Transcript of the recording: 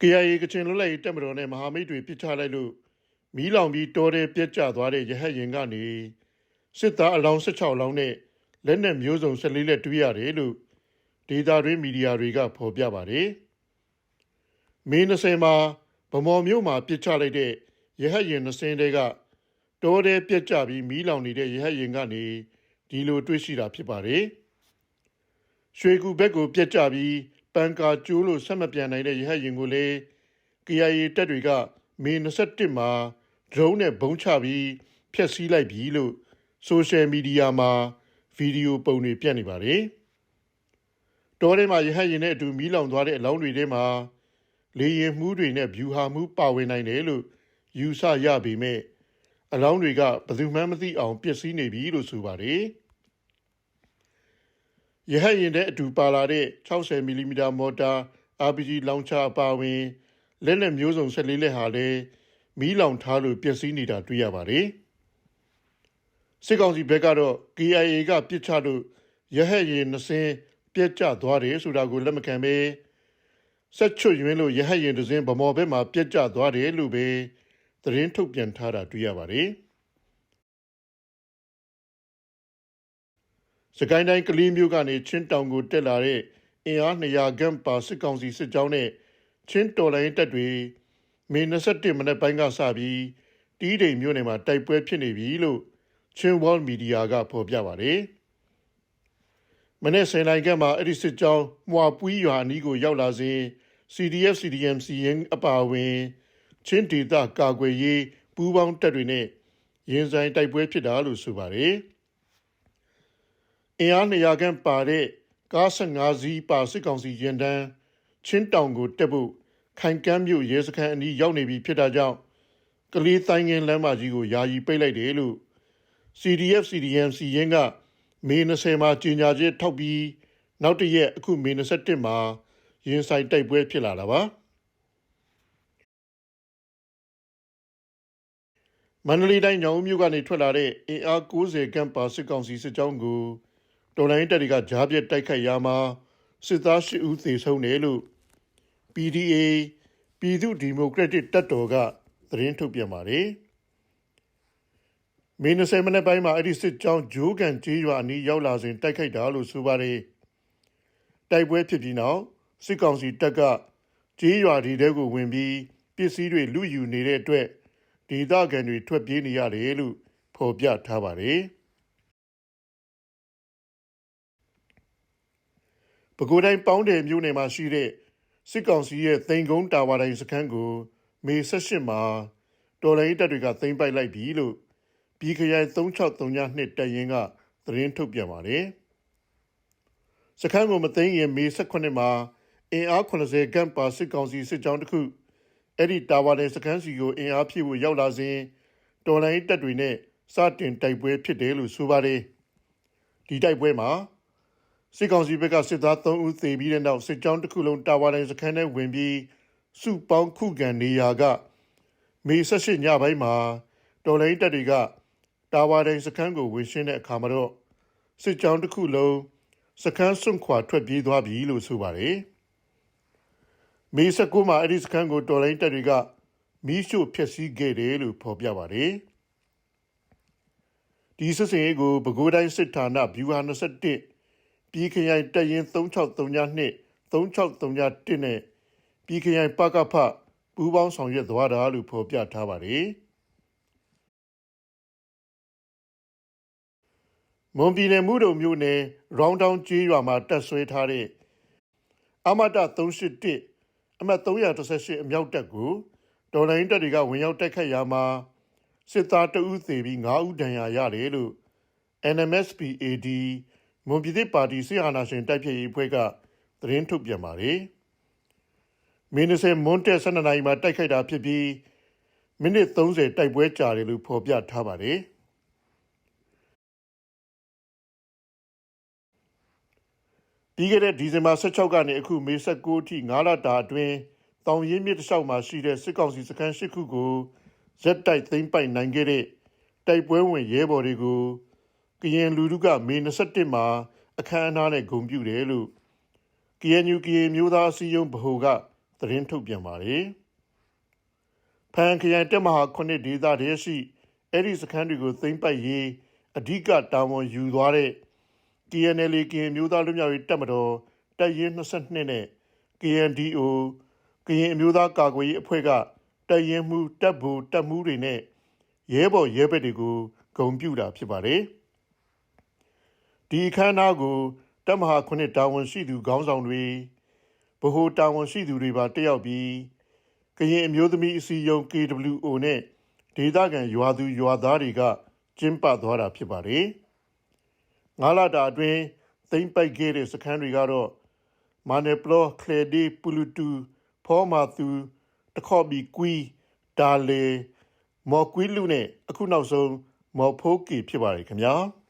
KIA ကချင်လွတ်လပ်ရေးတပ်မတော်နဲ့မဟာမိတ်တွေပစ်ချလိုက်လို့မီးလောင်ပြီးတော်တယ်ပြက်ကျသွားတဲ့ရဟတ်ရင်ကနေစစ်သားအလောင်း16လောင်းနဲ့လက်နက်မျိုးစုံ14လက်တွေ့ရတယ်လို့ဒေတာတွင်းမီဒီယာတွေကဖော်ပြပါတယ်။မေ20မှာဗမော်မြို့မှာပစ်ချလိုက်တဲ့ရဟတ်ရင်20တဲကတော်တယ်ပြက်ကျပြီးမီးလောင်နေတဲ့ရဟတ်ရင်ကနေဒီလိုတွေ့ရှိတာဖြစ်ပါတယ်။ရွှေကူဘက်ကိုပြက်ကျပြီး ပန်ကာကျိုးလို့ဆက်မပြန်နိုင်တဲ့ရဟတ်ရင်ကိုလည်း KIA တပ်တွေကမေ21မှာဒရုန်းနဲ့ဘုံချပြီးဖျက်ဆီးလိုက်ပြီလို့ဆိုရှယ်မီဒီယာမှာဗီဒီယိုပုံတွေပြန့်နေပါတယ်။တောထဲမှာရဟတ်ရင်နဲ့အတူမီးလောင်သွားတဲ့အလောင်းတွေထဲမှာလေရင်မှုတွေနဲ့ဗျူဟာမှုပါဝင်နိုင်တယ်လို့ယူဆရပေမဲ့အလောင်းတွေကဘယ်သူမှမသိအောင်ပျက်စီးနေပြီလို့ဆိုပါတယ်။ ရဟတ်ရင်တဲ့အတူပါလာတဲ့60မီလီမီတာမော်တာ RPG လောင်ချအပါအဝင်လက်လက်မျိုးစုံ14လက်ဟာလည်းမီးလောင်ထားလို့ပျက်စီးနေတာတွေ့ရပါတယ်။စစ်ကောင်စီဘက်ကတော့ KIA ကပြစ်ချလို့ရဟတ်ရင်နှစင်းပြက်ကျသွားတယ်ဆိုတာကိုလက်မခံပဲဆက်ချွတ်ယွင်းလို့ရဟတ်ရင်တစ်စင်းဗမော်ဘက်မှာပြက်ကျသွားတယ်လို့ပဲသတင်းထုတ်ပြန်ထားတာတွေ့ရပါတယ်။ စကိုင်းတိုင်းကလေးမျိုးကနေချင်းတောင်ကိုတက်လာတဲ့အင်အား200ခန့်ပါစစ်ကောင်စီစစ်ကြောင်းနဲ့ချင်းတော်လိုင်းတပ်တွေမေ21မနေ့ပိုင်းကစပြီးတီးတိမ်မြို့နယ်မှာတိုက်ပွဲဖြစ်နေပြီလို့ချင်းဝေါ်မီဒီယာကဖော်ပြပါတယ်။မနေ့စင်လိုင်းကမှာအဲ့ဒီစစ်ကြောင်းမွာပွီးရွာအနီးကိုရောက်လာစဉ် CDF CDM စီရင်အပါအဝင် ချင်းဒေသကာကွယ်ရေးပူးပေါင်းတပ်တွေနဲ့ရင်ဆိုင်တိုက်ပွဲဖြစ်တာလို့ဆိုပါတယ်။ အင်အား200ခန့်ပါတဲ့ကား15စီးပါစစ်ကောင်စီရင်တန်းချင်းတောင်ကိုတက်ဖို့ခိုင်ကမ်းမြို့ရဲစခန်းအနီးရောက်နေပြီဖြစ်တာကြောင့်ကလေးတိုင်းငင်းလမ်းမကြီးကိုယာယီပိတ်လိုက်တယ်လို့ CDF CDM စီရင်ကမေ20မှာကြီးညာချက်ထောက်ပြီးနောက်တရက်အခုမေ21မှာရင်ဆိုင်တိုက်ပွဲဖြစ်လာတာပါမန္တလေးတိုင်းညောင်မြို့ကနေထွက်လာတဲ့အင်အား90ခန့်ပါစစ်ကောင်စီစစ်ကြောင်းကို တော်လိုင်းတပ်တွေကဂျားပြက်တိုက်ခိုက်ရာမှာစစ်သား၈ဦးသေဆုံးတယ်လို့ PDA ပြည်သူ့ဒီမိုကရက်တစ်တပ်တော်ကသတင်းထုတ်ပြန်ပါတယ်။မေ20မိနစ်ပိုင်းမှာအဲ့ဒီစစ်ကြောင်းဂျိုးကန်ကျေးရွာအနီးရောက်လာစဉ်တိုက်ခိုက်တာလို့ဆိုပါတယ်။တိုက်ပွဲဖြစ်ပြီးနောက်စစ်ကောင်စီတပ်ကကျေးရွာဒီတဲကိုဝင်ပြီးပစ္စည်းတွေလူယူနေတဲ့အတွက်ဒေသခံတွေထွက်ပြေးနေရတယ်လို့ဖော်ပြထားပါတယ်။ ပဲခူးတိုင်းပေါင်းတယ်မြို့နယ်မှာရှိတဲ့စစ်ကောင်စီရဲ့သိန်ကုန်းတာဝါတိုင်းစခန်းကိုမေ18မှာတော်လိုင်းတပ်တွေကသိမ်းပိုက်လိုက်ပြီလို့ပြည်ခရိုင်3632တပ်ရင်းကသတင်းထုတ်ပြန်ပါတယ်။စခန်းကိုမသိမ်းရင်မေ18မှာအင်အား80ခန့်ပါစစ်ကောင်စီစစ်ကြောင်းတစ်ခုအဲ့ဒီတာဝါတိုင်းစခန်းစီကိုအင်အားဖြည့်ဖို့ရောက်လာစဉ်တော်လိုင်းတပ်တွေနဲ့စတင်တိုက်ပွဲဖြစ်တယ်လို့ဆိုပါတယ်။ဒီတိုက်ပွဲမှာ စစ်ကောင်စီဘက်ကစစ်သား3ဦးသေပြီးတဲ့နောက်စစ်ကြောင်းတစ်ခုလုံးတာဝါတိုင်းစခန်းထဲဝင်ပြီးစုပေါင်းခုခံနေရာကမေ18ညပိုင်းမှာတော်လိုင်းတပ်တွေကတာဝါတိုင်းစခန်းကိုဝင်ရှင်းတဲ့အခါမှာတော့စစ်ကြောင်းတစ်ခုလုံးစခန်းစွန့်ခွာထွက်ပြေးသွားပြီလို့ဆိုပါတယ်။မေ19မှာအဲ့ဒီစခန်းကိုတော်လိုင်းတပ်တွေကမီးရှို့ဖျက်ဆီးခဲ့တယ်လို့ဖော်ပြပါတယ်။ဒီစစ်စင်ရေးကိုပဲခူးတိုင်းစစ်ဌာနဗျူဟာ21 ပြည်ခရိုင်တရင်3632 3631နဲ့ပြည်ခရိုင်ပကဖပူးပေါင်းဆောင်ရွက်သွားတာလို့ဖော်ပြထားပါတယ်မွန်ပြည်နယ်မှုတုံမြို့နယ်ရောင်းတောင်းကျေးရွာမှာတက်ဆွဲထားတဲ့အမတ381အမှတ်318အမြောက်တပ်ကိုဒေါ်လိုင်းတပ်တွေကဝင်ရောက်တိုက်ခတ်ရာမှာစစ်သားတအုပ်သေးပြီး9ဦးဒဏ်ရာရတယ်လို့ NMSPAD မွန်ပြည်သစ်ပါတီဆီအာနာရှင်တိုက်ဖြည့်ရေးအဖွဲ့ကသတင်းထုတ်ပြန်ပါတယ်။မင်း20မွန်တက်12နိုင်မှာတိုက်ခိုက်တာဖြစ်ပြီးမိနစ်30တိုက်ပွဲကြာတယ်လို့ဖော်ပြထားပါတယ်။ပြီးခဲ့တဲ့ဒီဇင်ဘာ16ကနေအခုမေ16အထိ9လတာအတွင်းတောင်ရင်းမြစ်တစ်လျှောက်မှာရှိတဲ့စစ်ကောင်စီစခန်း၈ခုကိုဇက်တိုက်သိမ်းပိုက်နိုင်ခဲ့တဲ့တိုက်ပွဲဝင်ရဲဘော်တွေကို ကရင်လူထုကမေ21မှာအခမ်းအနားနဲ့ဂုဏ်ပြုတယ်လို့ KNU ကရင်မျိုးသားအစည်းအရုံးဗဟိုကသတင်းထုတ်ပြန်ပါတယ်။ဖန်ခရိုင်တက်မဟာခုနှစ်ဒေသတည်းရှိအဲ့ဒီစခန်းတွေကိုသိမ်းပိုက်ရေးအဓိကတာဝန်ယူသွားတဲ့ TNL ကရင်မျိုးသားလူမျိုးရေးတပ်မတော်တပ်ရင်း22နဲ့ KNDO ကရင်အမျိုးသားကာကွယ်ရေးအဖွဲ့ကတပ်ရင်းမှုတပ်ဘူတပ်မှုတွေနဲ့ရဲဘော်ရဲဘက်တွေကိုဂုံပြူတာဖြစ်ပါတယ်။ ဒီအခမ်းအနားကိုတပ်မဟာခုနှစ်တာဝန်ရှိသူခေါင်းဆောင်တွေဗဟိုတာဝန်ရှိသူတွေပါတက်ရောက်ပြီးကရင်အမျိုးသမီးအစည်းအရုံး KWO နဲ့ဒေသခံရွာသူရွာသားတွေကကျင်းပသွားတာဖြစ်ပါတယ်။ငါးလတာအတွင်းသိမ့်ပိုက်ခဲ့တဲ့စခန်းတွေကတော့မာနယ်ပလောခလေဒီပူလူတူဖောမာသူတခေါပီကွီဒါလေမော်ကွီလူနဲ့အခုနောက်ဆုံးမော်ဖိုးကီဖြစ်ပါတယ်ခင်ဗျာ။